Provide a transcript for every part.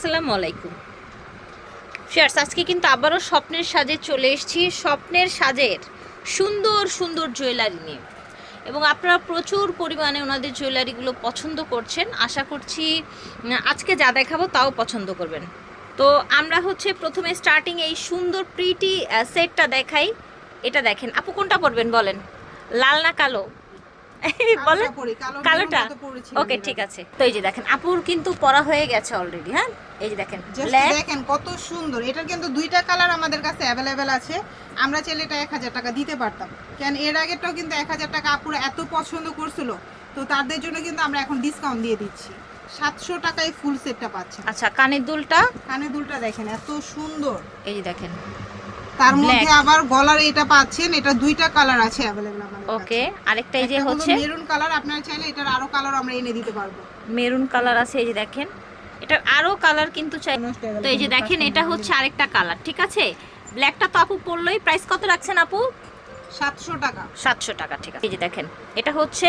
আসসালামু আলাইকুম। ফিয়ার্স আজকে কিন্তু আবারও স্বপ্নের সাজে চলে এসেছি। স্বপ্নের সাজের সুন্দর সুন্দর জুয়েলারি নিয়ে। এবং আপনারা প্রচুর পরিমাণে ওনাদের জুয়েলারিগুলো পছন্দ করছেন। আশা করছি আজকে যা দেখাবো তাও পছন্দ করবেন। তো আমরা হচ্ছে প্রথমে স্টার্টিং এই সুন্দর প্রিটি সেটটা দেখাই। এটা দেখেন। আপু কোনটা পরবেন বলেন? লাল না কালো? কালোটা ওকে ঠিক আছে। তো এই যে দেখেন আপুর কিন্তু পরা হয়ে গেছে অলরেডি হ্যাঁ? এই যে দেখেন দেখেন কত সুন্দর। এটার কিন্তু দুইটা কালার আমাদের কাছে অ্যাভেলেবেল আছে। আমরা চাইলে এটা এক হাজার টাকা দিতে পারতাম। কেন এর আগেরটাও কিন্তু এক হাজার টাকা আপুরা এত পছন্দ করছিল। তো তাদের জন্য কিন্তু আমরা এখন ডিসকাউন্ট দিয়ে দিচ্ছি। সাতশো টাকায় ফুল সেটটা পাচ্ছেন। আচ্ছা কানের দুলটা? কানে দুলটা দেখেন এত সুন্দর। এই দেখেন তার মধ্যে আবার গলার এটা পাচ্ছেন এটা দুইটা কালার আছে অ্যাভেলেবেল আমাদের ওকে আরেকটা এই যে হচ্ছে? মেরুন কালার আপনারা চাইলে এটার আরও কালার আমরা এনে দিতে পারব। মেরুন কালার আছে এই যে দেখেন। এটার আরও কালার কিন্তু চাই। তো এই যে দেখেন এটা হচ্ছে আরেকটা কালার ঠিক আছে? ব্ল্যাকটা তো আপু পড়লোই প্রাইস কত রাখছেন আপু? সাতশো টাকা। সাতশো টাকা ঠিক আছে। এই যে দেখেন এটা হচ্ছে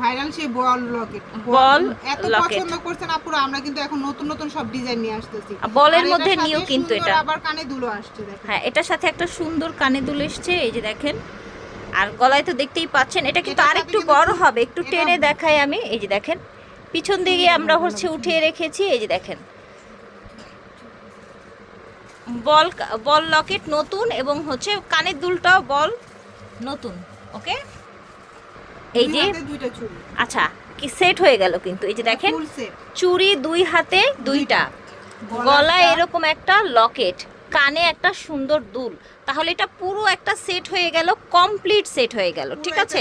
ভাইরাল সেই বল লকেট। বল এত পছন্দ করছেন আপুরা আমরা কিন্তু এখন নতুন নতুন সব ডিজাইন নিয়ে আসতেছি। বলের মধ্যে নিও কিন্তু এটা। আবার কানে দুলো আসছে দেখেন। হ্যাঁ এটার সাথে একটা সুন্দর কানে দুল এসছে এই যে দেখেন। আর গলায় তো দেখতেই পাচ্ছেন এটা কিন্তু এটার আর সাথে একটু কিন্তু বড় হবে একটু টেনে দেখাই আমি এই যে দেখেন। পিছন দিকে আমরা হচ্ছে উঠিয়ে রেখেছি এই যে দেখেন। বল বল লকেট নতুন এবং হচ্ছে কানের দুলটাও বল নতুন ওকে? এই যে আচ্ছা কি সেট হয়ে গেল কিন্তু এই যে দেখেন চুড়ি দুই হাতে দুইটা। গলায় এরকম একটা লকেট কানে একটা সুন্দর দুল। তাহলে এটা পুরো একটা সেট হয়ে গেল কমপ্লিট সেট হয়ে গেল ঠিক আছে?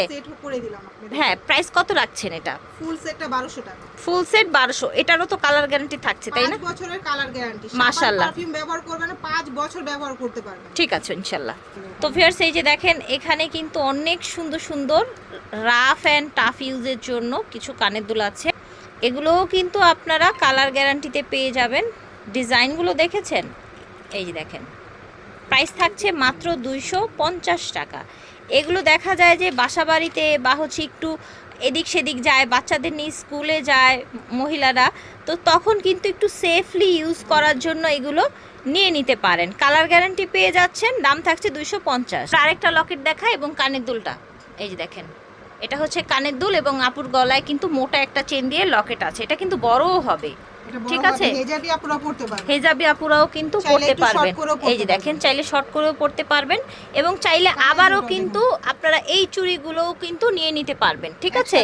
হ্যাঁ প্রাইস কত রাখছেন এটা? ফুল সেটটা 1200 টাকা। ফুল সেট বারোশো এটারও তো কালার গ্যারান্টি থাকছে তাই না? 5 বছরের কালার গ্যারান্টি মাশাআল্লাহ। পারফিউম ব্যবহার করবেন 5 বছর ব্যবহার করতে পারবেন। ঠিক আছে ইনশাল্লাহ তো ফিয়ার্স এই যে দেখেন এখানে কিন্তু অনেক সুন্দর সুন্দর রাফ অ্যান্ড টাফ ইউজের জন্য কিছু কানের দুল আছে। এগুলোও কিন্তু আপনারা কালার গ্যারান্টিতে পেয়ে যাবেন। ডিজাইনগুলো দেখেছেন? এই যে দেখেন। প্রাইস থাকছে মাত্র দুইশো পঞ্চাশ টাকা। এগুলো দেখা যায় যে বাসা বাড়িতে বা হচ্ছে একটু এদিক সেদিক যায়, বাচ্চাদের নিয়ে স্কুলে যায় মহিলারা, তো তখন কিন্তু একটু সেফলি ইউজ করার জন্য এগুলো নিয়ে নিতে পারেন। কালার গ্যারান্টি পেয়ে যাচ্ছেন, দাম থাকছে দুইশো পঞ্চাশ। আরেকটা লকেট দেখা এবং কানের দুলটা। এই যে দেখেন। এটা হচ্ছে কানের দুল এবং আপুর গলায় কিন্তু মোটা একটা চেন দিয়ে লকেট আছে। এটা কিন্তু বড়ও হবে। ঠিক আছে। হেজাবি আপুরাও কিন্তু পড়তে পারবেন। এই যে দেখেন চাইলে শর্ট করেও পড়তে পারবেন এবং চাইলে আবারও কিন্তু আপনারা এই চুড়িগুলোও কিন্তু নিয়ে নিতে পারবেন। ঠিক আছে?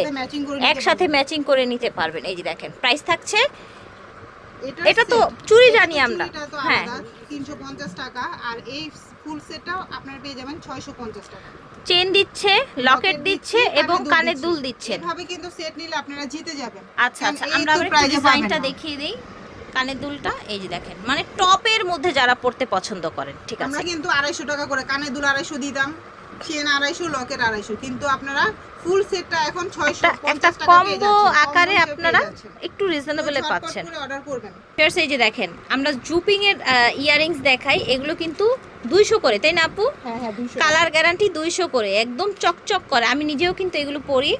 একসাথে ম্যাচিং করে নিতে পারবেন। এই যে দেখেন প্রাইস থাকছে। এটা তো চুরি জানি আমরা। হ্যাঁ। আলাদা, 350 টাকা। আর এই ফুল সেটটাও আপনারা পেয়ে যাবেন 650 টাকা। চেন দিচ্ছে লকেট দিচ্ছে এবং কানে কানের দুল দিচ্ছে। এভাবে কিন্তু সেট নিলে আপনারা জিতে যাবেন। আচ্ছা আচ্ছা আমরা আবার একটু ডিজাইনটা দেখিয়ে দেই। কানের দুলটা এই যে দেখেন মানে টপের মধ্যে যারা পড়তে পছন্দ করেন ঠিক আছে? আমরা কিন্তু আড়াইশো টাকা করে কানের দুল আড়াইশো দিতাম চেন আড়াইশো লকেট আড়াইশো। কিন্তু আপনারা ফুল সেটটা এখন ছয়শো একটা একটা কম্বো আকারে আপনারা একটু রিজনেবলে পাচ্ছেন। অর্ডার করবেন। ফেয়ার্স এই যে দেখেন আমরা জুপিং এর ইয়ারিংস দেখাই এগুলো কিন্তু দুইশো করে তাই না আপু? হ্যাঁ হ্যাঁ কালার গ্যারান্টি দুইশো করে একদম চকচক করে। আমি নিজেও কিন্তু এগুলো পরি।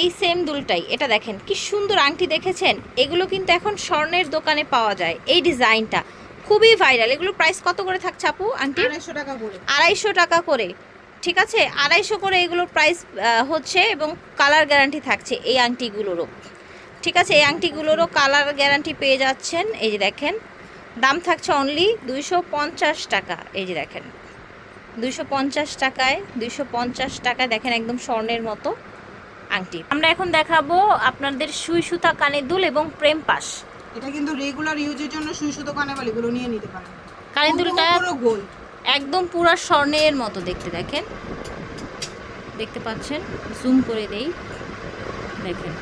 এই সেম দুলটাই। এটা দেখেন কি সুন্দর আংটি দেখেছেন? এগুলো কিন্তু এখন স্বর্ণের দোকানে পাওয়া যায় এই ডিজাইনটা খুবই ভাইরাল এগুলো প্রাইস কত করে থাকছে আপু আংটি আড়াইশো টাকা করে। আড়াইশো টাকা করে। ঠিক আছে? আড়াইশো করে এগুলোর প্রাইস হচ্ছে এবং কালার গ্যারান্টি থাকছে এই আংটিগুলোরও। ঠিক আছে? এই আংটিগুলোরও কালার গ্যারান্টি পেয়ে যাচ্ছেন এই যে দেখেন। দাম থাকছে অনলি দুইশো পঞ্চাশ টাকা এই যে দেখেন। দুইশো পঞ্চাশ টাকায় দুইশো পঞ্চাশ টাকায় দেখেন একদম স্বর্ণের মতো আংটি। আমরা এখন দেখাবো আপনাদের সুই সুতা কানের দুল এবং প্রেম পাশ। এটা কিন্তু রেগুলার ইউজের জন্য সুই সুতো কানে বালিগুলো নিয়ে নিতে পারেন। কানের দুলটা গোল। একদম পুরা স্বর্ণের মতো দেখতে দেখেন। দেখতে পাচ্ছেন? জুম করে দেই। দেখেন।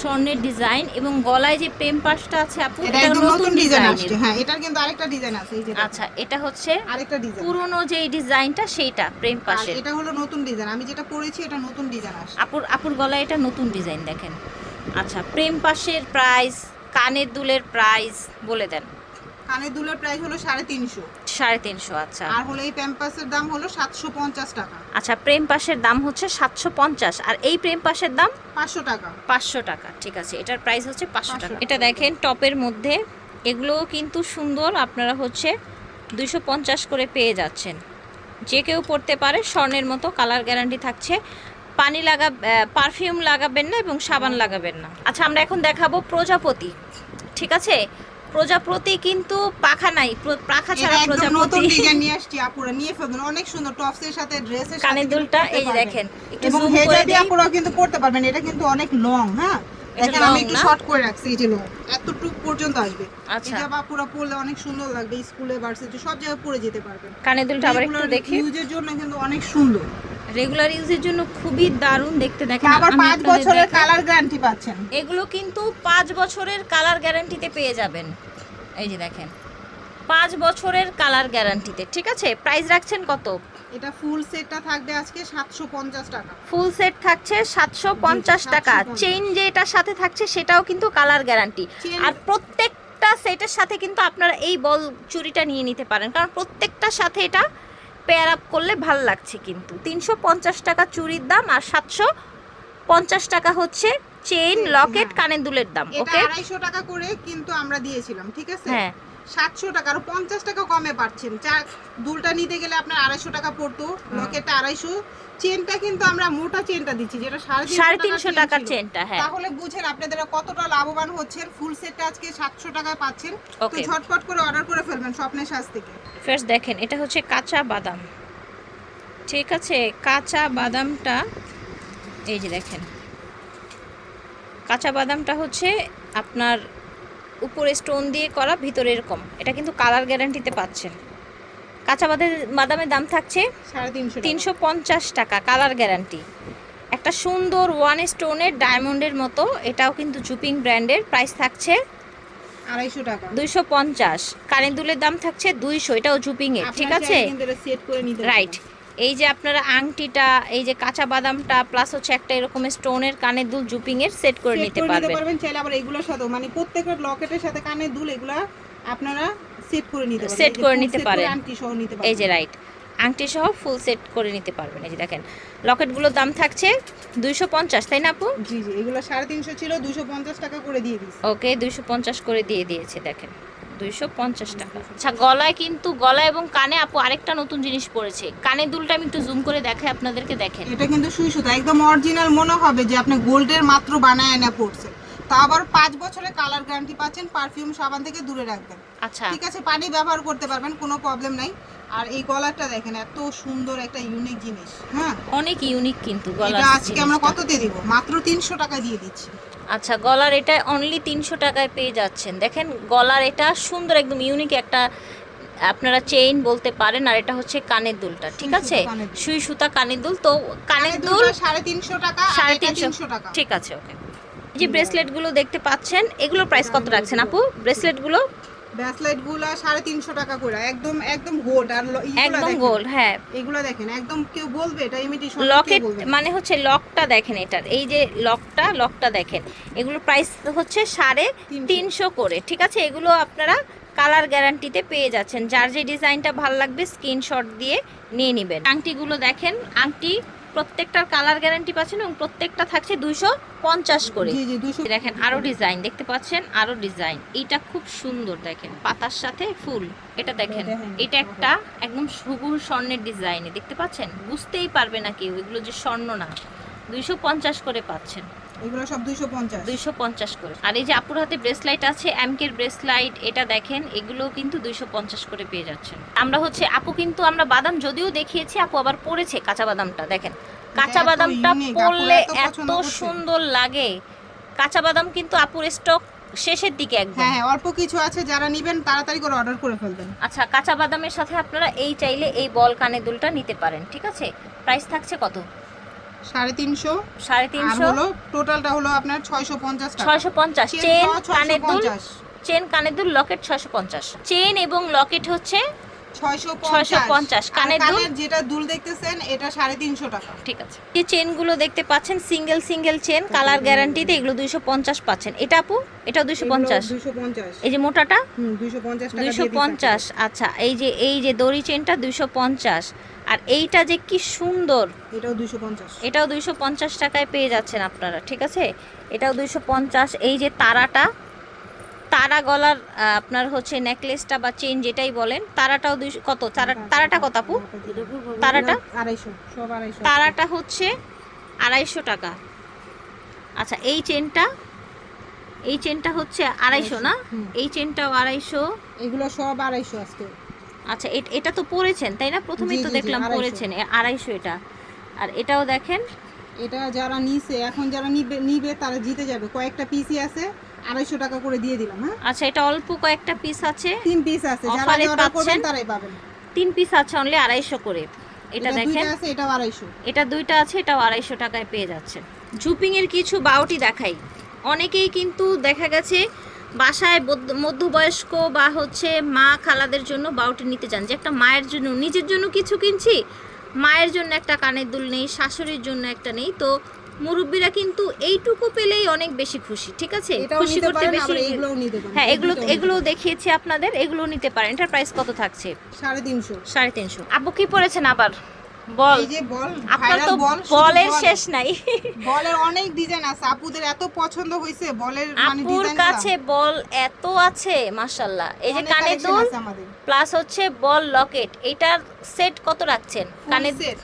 স্বর্ণের ডিজাইন এবং গলায় যে প্রেম পাশটা আছে আপু এটা নতুন ডিজাইন আসছে হ্যাঁ এটার কিন্তু আরেকটা ডিজাইন আছে এই যে আচ্ছা এটা হচ্ছে আরেকটা ডিজাইন। পুরনো যে ডিজাইনটা সেইটা প্রেম পাশের। এটা হলো নতুন ডিজাইন আমি যেটা পরেছি এটা নতুন ডিজাইন আসছে। আপুর আপুর গলায় এটা নতুন ডিজাইন দেখেন। আচ্ছা প্রেম পাশের প্রাইস কানের দুলের প্রাইস বলে দেন। কানের দুলের প্রাইস হলো সাড়ে তিনশো। সাড়ে তিনশো আচ্ছা। আর হলো এই প্যাম্পাসের দাম হলো সাতশো পঞ্চাশ টাকা। আচ্ছা প্রেম পাশের দাম হচ্ছে সাতশো পঞ্চাশ। আর এই প্রেম পাশের দাম? পাঁচশো টাকা। পাঁচশো টাকা ঠিক আছে। এটার প্রাইস হচ্ছে পাঁচশো টাকা। এটা দেখেন টপের মধ্যে। এগুলোও কিন্তু সুন্দর। আপনারা হচ্ছে দুইশো পঞ্চাশ করে পেয়ে যাচ্ছেন। যে কেউ পড়তে পারে স্বর্ণের মতো কালার গ্যারান্টি থাকছে। পানি লাগা পারফিউম লাগাবেন না এবং সাবান লাগাবেন না। আচ্ছা আমরা এখন দেখাবো প্রজাপতি। ঠিক আছে? প্রজাপতি কিন্তু পাখা নাই পাখা এটা ছাড়া একদম নতুন ডিজাইন নিয়ে আসছি আপুরা নিয়ে ফেলবেন। অনেক সুন্দর টপসের সাথে ড্রেসের সাথে কানের দুলটা এই দেখেন একটু হেজার করে দিই। আপুরাও কিন্তু করতে পারবেন। এটা কিন্তু অনেক লং হ্যাঁ? এটা দেখেন আমি একটু শর্ট করে রাখছি এই যে লং এতটুকু পর্যন্ত আসবে। আচ্ছা। হিজাব আপুরা পরলে অনেক সুন্দর লাগবে স্কুলে ভার্সিটি সব জায়গায় পরে যেতে পারবেন। কানের দুলটা আবার একটু দেখি। ইউজের জন্য কিন্তু অনেক সুন্দর। রেগুলার ইউজের জন্য খুবই দারুণ দেখতে দেখেন। আবার আমি পাঁচ বছরের কালার গ্যারান্টি পাচ্ছেন। এগুলো কিন্তু পাঁচ বছরের কালার গ্যারান্টিতে পেয়ে যাবেন। এই যে দেখেন। পাঁচ বছরের কালার গ্যারান্টিতে ঠিক আছে? প্রাইস রাখছেন কত? এটা ফুল সেটটা থাকবে আজকে সাতশো পঞ্চাশ টাকা। ফুল সেট থাকছে সাতশো পঞ্চাশ জি, টাকা। চেইন যে এটার সাথে থাকছে সেটাও কিন্তু কালার গ্যারান্টি আর প্রত্যেকটা সেটের সাথে কিন্তু আপনারা এই বল চুরিটা নিয়ে নিতে পারেন। কারণ প্রত্যেকটার সাথে এটা পেয়ার আপ করলে ভালো লাগছে কিন্তু। তিনশো পঞ্চাশ টাকা চুরির দাম আর সাতশো পঞ্চাশ টাকা হচ্ছে চেইন লকেট হ্যাঁ। কানের দুলের দাম ওকে আড়াইশো টাকা করে কিন্তু আমরা দিয়েছিলাম ঠিক আছে? হ্যাঁ। সাতশো টাকা আর পঞ্চাশ টাকা কমে পাচ্ছেন চার দুলটা নিতে গেলে আপনার আড়াইশো টাকা পড়তো লকেটটা আড়াইশো। চেনটা কিন্তু আমরা মোটা চেনটা দিচ্ছি যেটা সাড়ে তিনশো টাকার। চেনটা হ্যাঁ। তাহলে বুঝেন আপনাদের কতটা লাভবান হচ্ছেন। ফুল সেটটা আজকে সাতশো টাকায় পাচ্ছেন। তো ঝটপট করে অর্ডার করে ফেলবেন স্বপ্নের সাজ থেকে। ফার্স্ট দেখেন এটা হচ্ছে কাঁচা বাদাম। ঠিক আছে কাঁচা বাদামটা এই যে দেখেন। কাঁচা বাদামটা হচ্ছে আপনার উপরে স্টোন দিয়ে করা ভিতরে এরকম। এটা কিন্তু কালার গ্যারান্টিতে পাচ্ছেন। কাঁচা বাদামের বাদামের দাম থাকছে তিনশো পঞ্চাশ টাকা কালার গ্যারান্টি একটা সুন্দর ওয়ান স্টোনের ডায়মন্ডের মতো এটাও কিন্তু জুপিং ব্র্যান্ডের প্রাইস থাকছে আড়াইশো টাকা। দুইশো পঞ্চাশ। কানের দুলের দাম থাকছে দুইশো এটাও জুপিং এর ঠিক আছে? রাইট এই যে আপনারা আংটিটা এই যে কাঁচা বাদামটা প্লাস হচ্ছে একটা এরকম স্টোনের কানের দুল জুপিং এর সেট করে নিতে পারবেন। পারবেন চাইলে আবার এগুলোর সাথেও মানে প্রত্যেকটা লকেটের সাথে কানের দুল এগুলা আপনারা সেট করে নিতে পারবেন। যে করে নিতে পারেন। আংটি সহ নিতে এই যে রাইট আংটি সহ ফুল সেট করে নিতে পারবেন। এই যে দেখেন লকেটগুলোর দাম থাকছে দুইশো পঞ্চাশ তাই না আপু? জি জি এগুলো সাড়ে তিনশো ছিল দুশো পঞ্চাশ টাকা করে দিয়ে দিস ওকে দুইশো পঞ্চাশ করে দিয়ে দিয়েছে দেখেন। দুইশো পঞ্চাশ টাকা। আচ্ছা গলায় কিন্তু গলা এবং কানে আপু আরেকটা নতুন জিনিস পড়েছে। কানে দুলটা আমি একটু জুম করে দেখাই আপনাদেরকে দেখেন। এটা কিন্তু সুই সুতা একদম অরিজিনাল মনে হবে যে আপনি গোল্ডের মাত্র বানায় না পড়ছে তা আবার পাঁচ বছরে কালার গ্যারান্টি পাচ্ছেন পারফিউম সাবান থেকে দূরে রাখবেন। আচ্ছা। ঠিক আছে পানি ব্যবহার করতে পারবেন কোনো প্রবলেম নাই। আর এই গলাটা দেখেন এত সুন্দর একটা ইউনিক জিনিস হ্যাঁ? অনেক ইউনিক কিন্তু গলা এটা আজকে আমরা কততে দিব? মাত্র তিনশো টাকা দিয়ে দিচ্ছি। আচ্ছা গলার এটা অনলি তিনশো টাকায় পেয়ে যাচ্ছেন। দেখেন গলার এটা সুন্দর একদম ইউনিক একটা আপনারা চেইন বলতে পারেন আর এটা হচ্ছে কানের দুলটা ঠিক আছে। সুই সুতা কানের দুল তো কানের দুল সাড়ে তিনশো টাকা আর সাড়ে তিনশো। টাকা। ঠিক আছে ওকে এই যে ব্রেসলেটগুলো দেখতে পাচ্ছেন এগুলোর প্রাইস কত রাখছেন আপু? ব্রেসলেটগুলো ব্যাসলাইটগুলা সাড়ে তিনশো টাকা করে। একদম একদম গোল্ড আর একদম। গোল্ড হ্যাঁ। এগুলা দেখেন একদম কেউ বলবে এটা ইমিটেশন লকেট মানে হচ্ছে লকটা দেখেন এটার এই যে লকটা লকটা দেখেন। এগুলো প্রাইস হচ্ছে সাড়ে তিনশো। তিনশো করে ঠিক আছে? এগুলো আপনারা কালার গ্যারান্টিতে পেয়ে যাচ্ছেন। যার যে ডিজাইনটা ভালো লাগবে স্ক্রিনশট দিয়ে নিয়ে নেবেন। আংটিগুলো দেখেন আংটি প্রত্যেকটার কালার গ্যারান্টি পাচ্ছেন এবং প্রত্যেকটা থাকছে দুইশো পঞ্চাশ করে। দেখেন আরও ডিজাইন দেখতে পাচ্ছেন আরও ডিজাইন এইটা খুব সুন্দর দেখেন পাতার সাথে ফুল। এটা দেখেন দেখেন। এটা একটা একদম সবুজ স্বর্ণের ডিজাইন দেখতে পাচ্ছেন? বুঝতেই পারবে না কেউ এগুলো যে স্বর্ণ না। দুইশো পঞ্চাশ করে পাচ্ছেন। এগুলো সব দুইশো পঞ্চাশ। দুইশো পঞ্চাশ করে। আর এই যে আপুর হাতে ব্রেসলাইট আছে এমকের ব্রেসলাইট এটা দেখেন এগুলো কিন্তু দুইশো পঞ্চাশ করে পেয়ে যাচ্ছেন। আমরা হচ্ছে আপু কিন্তু আমরা বাদাম যদিও দেখিয়েছি আপু আবার পড়েছে কাঁচা বাদামটা দেখেন। কাঁচা বাদামটা পড়লে এত। সুন্দর লাগে। কাঁচা বাদাম কিন্তু আপুর স্টক শেষের দিকে একদম। হ্যাঁ হ্যাঁ অল্প কিছু আছে যারা নিবেন তাড়াতাড়ি করে অর্ডার করে ফেলবেন। আচ্ছা কাঁচা বাদামের সাথে আপনারা এই চাইলে এই বল কানে দুলটা নিতে পারেন ঠিক আছে? প্রাইস থাকছে কত? সাড়ে তিনশো। সাড়ে তিনশো। হলো টোটালটা হলো আপনার ছয়শো পঞ্চাশ ছয়শো পঞ্চাশ। চেন কানের দুল চেন কানের দুল লকেট ছয়শো পঞ্চাশ। চেন এবং লকেট হচ্ছে ছয়শো 650 কানের দুল? কানের যেটা দুল দেখতেছেন এটা সাড়ে তিনশো টাকা। ঠিক আছে। যে চেনগুলো দেখতে পাচ্ছেন সিঙ্গেল সিঙ্গেল চেন কালার গ্যারান্টিতে এগুলো দুইশো পঞ্চাশ পাচ্ছেন। এটা আপু? এটাও দুইশো পঞ্চাশ। পঞ্চাশ। এই যে মোটাটা? দুইশো পঞ্চাশ আচ্ছা। এই যে এই যে দড়ি চেনটা দুইশো পঞ্চাশ। আর এইটা যে কি সুন্দর। এটাও দুশো পঞ্চাশ। এটাও দুইশো পঞ্চাশ টাকায় পেয়ে যাচ্ছেন আপনারা ঠিক আছে? এটাও দুইশো পঞ্চাশ। এই যে তারাটা তারা গলার আপনার হচ্ছে নেকলেসটা বা চেন যেটাই বলেন তারাটাও দুইশো কত? তারা তারাটা কত আপু? তারাটা? আড়াইশো তারাটা হচ্ছে আড়াইশো টাকা। আচ্ছা এই চেনটা এই চেনটা হচ্ছে আড়াইশো না? এই চেনটাও আড়াইশো। এগুলো সব আড়াইশো আজকে। আচ্ছা এটা তো পরেছেন তাই না? প্রথমেই তো দেখলাম। পরেছেন আড়াইশো এটা। আর এটাও দেখেন। এটা যারা নিছে এখন যারা নিবে নিবে তারা জিতে যাবে। কয়েকটা পিসই আছে আড়াইশো টাকা করে দিয়ে দিলাম হ্যাঁ? আচ্ছা এটা অল্প কয়েকটা পিস আছে। তিন পিস আছে যারা অর্ডার করবেন তারাই পাবেন। তিন পিস আছে অনলি আড়াইশো করে। এটা দেখেন। আছে এটাও আড়াইশো। এটা দুইটা আছে এটাও আড়াইশো টাকায় পেয়ে যাচ্ছে। জুপিংয়ের কিছু বাউটি দেখাই। অনেকেই কিন্তু দেখা গেছে বাসায় মধ্যবয়স্ক বা হচ্ছে মা খালাদের জন্য বাউটি নিতে চান যে একটা মায়ের জন্য নিজের জন্য কিছু কিনছি মায়ের জন্য একটা কানের দুল নেই শাশুড়ির জন্য একটা নেই তো মুরব্বীরা কিন্তু এইটুকু পেলেই অনেক বেশি খুশি ঠিক আছে? খুশি করতে বেশি হ্যাঁ এগুলো এগুলো দেখিয়েছি আপনাদের এগুলো নিতে পারেন। এটার প্রাইস কত থাকছে? সাড়ে তিনশো। সাড়ে তিনশো। আব্বু কি পড়েছেন আবার? বল। এই যে বল আপনার তো বলের শেষ নাই। বলের অনেক ডিজাইন আছে আপুদের এত পছন্দ হইছে বলের মানে আপুর কাছে বল এত আছে মাশাল্লাহ এই যে কানে দুল প্লাস হচ্ছে বল লকেট। এটার সেট কত রাখছেন? কানের সেট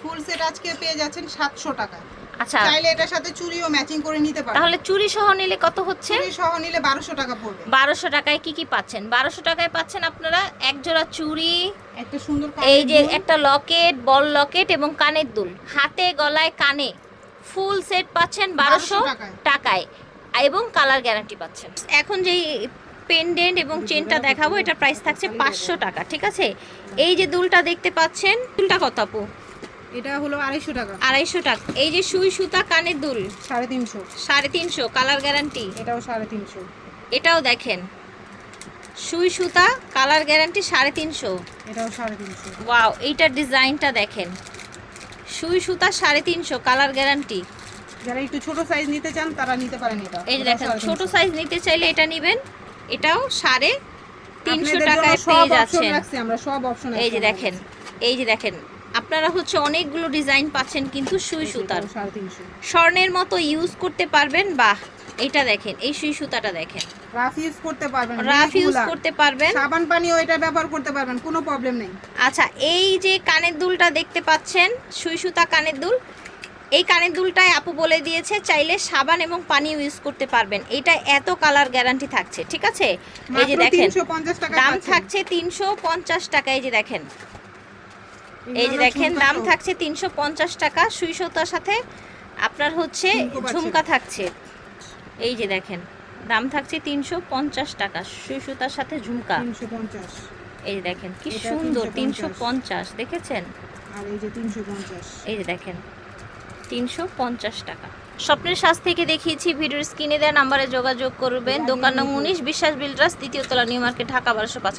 ফুল সেট আজকে পেয়ে যাচ্ছেন সাতশো টাকা। আচ্ছা। চাইলে এটার সাথে চুড়িও ম্যাচিং করে নিতে পারেন তাহলে চুরি সহ নিলে কত হচ্ছে? চুড়ি সহ নিলে বারোশো টাকা পড়বে। বারোশো টাকায় কি কি পাচ্ছেন? বারোশো টাকায় পাচ্ছেন আপনারা এক জোড়া চুড়ি একটা সুন্দর এই যে একটা লকেট বল লকেট এবং কানের দুল। হাতে গলায় কানে। ফুল সেট পাচ্ছেন বারোশো 1200 টাকায়। টাকায়। এবং কালার গ্যারান্টি পাচ্ছেন। এখন যেই পেন্ডেন্ট এবং চেনটা দেখাবো এটা প্রাইস থাকছে পাঁচশো টাকা ঠিক আছে? এই যে দুলটা দেখতে পাচ্ছেন দুলটা কত আপু? এটা হলো আড়াইশো টাকা। আড়াইশো টাকা। এই যে সুই সুতা কানের দুল। সাড়ে তিনশো। সাড়ে তিনশো কালার গ্যারান্টি? এটাও সাড়ে তিনশো। এটাও দেখেন। সুই সুতা কালার গ্যারান্টি সাড়ে তিনশো। এটাও সাড়ে তিনশো। ওয়াও এইটার ডিজাইনটা দেখেন। সুই সুতা সাড়ে তিনশো কালার গ্যারান্টি। যারা একটু ছোট সাইজ নিতে চান তারা নিতে পারেন এটা। এই দেখেন ছোট সাইজ নিতে চাইলে এটা নেবেন। এটাও সাড়ে তিনশো টাকায় পেয়ে যাচ্ছেন। আমরা সব অপশন এই যে দেখেন এই যে দেখেন আপনারা হচ্ছে অনেকগুলো ডিজাইন পাচ্ছেন কিন্তু সুই সুতার। স্বর্ণের মতো ইউজ করতে পারবেন বা এটা দেখেন এই সুই সুতাটা দেখেন। রাফ ইউজ করতে পারবেন রাফ ইউজ করতে পারবেন। সাবান পানিও এটা ব্যবহার করতে পারবেন কোনো প্রবলেম নেই। আচ্ছা এই যে কানের দুলটা দেখতে পাচ্ছেন সুই সুতা কানের দুল এই কানের দুলটায় আপু বলে দিয়েছে চাইলে সাবান এবং পানি ইউজ করতে পারবেন। এটা এত কালার গ্যারান্টি থাকছে ঠিক আছে? এই যে দেখেন 350 টাকা দাম থাকছে তিনশো পঞ্চাশ টাকা এই যে দেখেন। এই যে দেখেন দাম থাকছে তিনশো পঞ্চাশ টাকা সুই সুতার সাথে আপনার হচ্ছে ঝুমকা থাকছে। এই যে দেখেন দাম থাকছে তিনশো পঞ্চাশ টাকা সুই সুতার সাথে ঝুমকা। এই যে দেখেন কি সুন্দর তিনশো পঞ্চাশ। দেখেছেন? এই যে 350 এই যে দেখেন তিনশো পঞ্চাশ টাকা। স্বপ্নের শ্বাস থেকে দেখিয়েছি ভিডিওর স্ক্রিনে দেওয়া নাম্বারে যোগাযোগ করবেন। দোকান নং উনিশ বিশ্বাস বিল্ডার্স দ্বিতীয় তলা নিউ মার্কেট ঢাকা বারোশো পাঁচ।